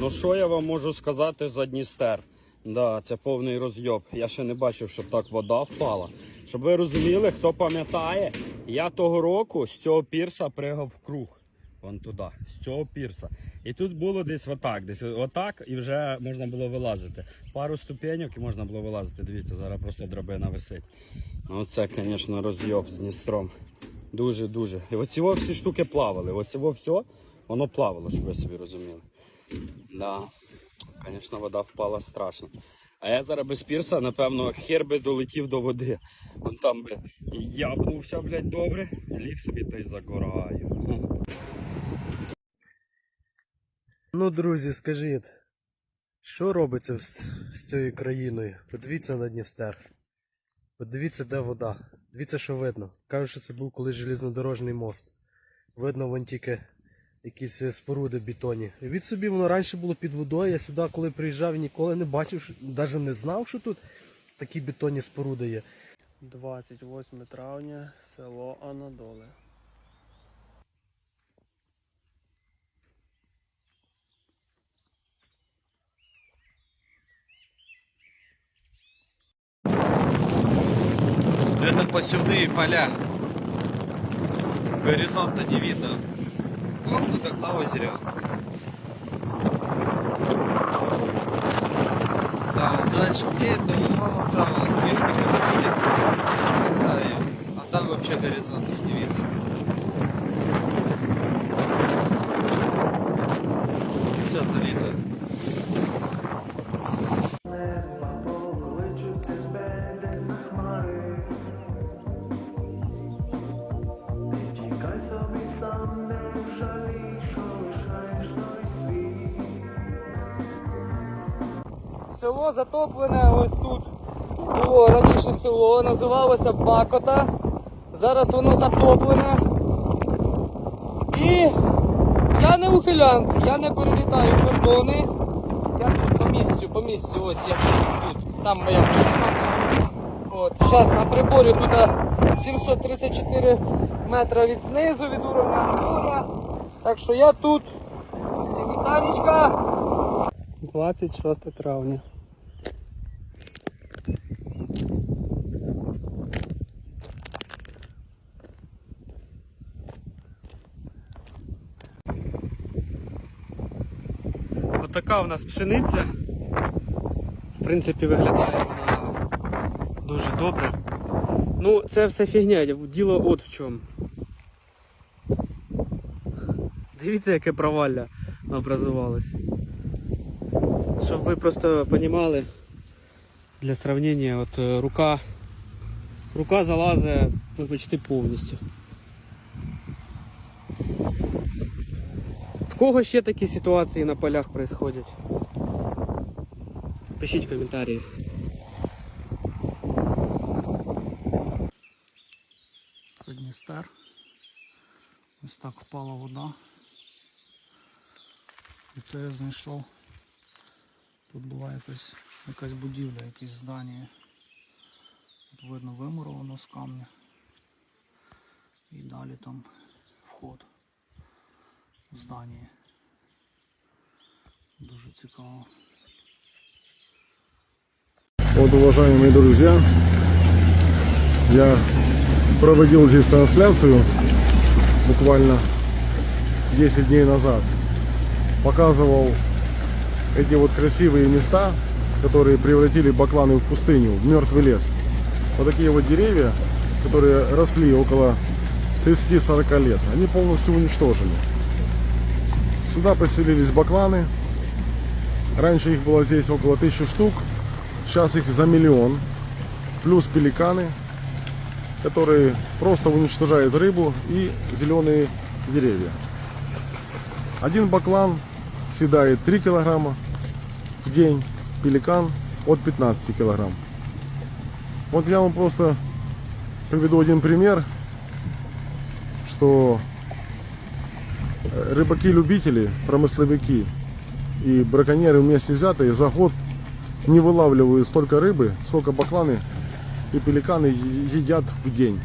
Ну що я вам можу сказати за Дністер? Да, це повний розйоб. Я ще не бачив, щоб так вода впала. Щоб ви розуміли, хто пам'ятає, я того року з цього пірса пригав в круг. Вон туди, з цього пірса. І тут було десь отак, десь отак, і вже можна було вилазити. Пару ступеньок і можна було вилазити. Дивіться, зараз просто драбина висить. Ну, Оце, звісно, розйоб з Дністром. Дуже-дуже. І оці всі штуки плавали. Оці все, воно плавало, щоб ви собі розуміли. Да. Звісно, вода впала страшно. А я зараз без пірса, напевно, хер би долетів до води. Вон там би ябнувся, блядь, добре, ліг собі та й загораю. Ну, друзі, скажіть, що робиться з, з цією країною? Подивіться на Дністер. Подивіться, де вода. Дивіться, що видно. Кажуть, що це був колись железнодорожний мост. Видно вон тільки якісь е, споруди бетонні. І від собі воно раніше було під водою. Я сюди, коли приїжджав, ніколи не бачив, навіть не знав, що тут такі бетонні споруди є. 28 травня, село Анадоле. Это посевные поля. Горизонта не видно. Волну догнал озерян. Да, дальше где это мало там, где а там вообще горизонт не видно. Село затоплене ось тут. Було раніше село, називалося Бакота. Зараз воно затоплене. І я не ухилянт, я не перелітаю кордони. Я тут по місцю, по місцю, ось я тут. Там моя машина. От, зараз на приборі тут 734 метра від знизу, від уровня. Так що я тут. Всім вітанечка. 26 травня. Отака у нас пшениця. В принципі, виглядає вона дуже добре. Ну, це все фігня, діло от в чому. Дивіться, яке провалля образувалось. Щоб ви просто розуміли, для сравнення, от е, рука, рука залазить ну, почти повністю. В кого ще такі ситуації на полях происходять? Пишіть в коментарі. Це Дністер. Ось так впала вода. І це я знайшов. Тут була якась, якась будівля, якесь здання. Тут видно вимуровано з камня. І далі там вход в здання. Дуже цікаво. Вот, уважаемые друзья, я проводил здесь трансляцию буквально 10 дней назад. Показывал эти вот красивые места, которые превратили Бакланы в пустыню, в мертвый лес. Вот такие вот деревья, которые росли около 30-40 лет, они полностью уничтожены. Сюда поселились бакланы. Раньше их было здесь около тысячи штук. Сейчас их за миллион. Плюс пеликаны, которые просто уничтожают рыбу и зеленые деревья. Один баклан съедает 3 килограмма день. Пеликан от 15 килограмм. Вот я вам просто приведу один пример, что э, рыбаки-любители, промысловики и браконьеры вместе взятые за год не вылавливают столько рыбы, сколько бакланы и пеликаны едят в день.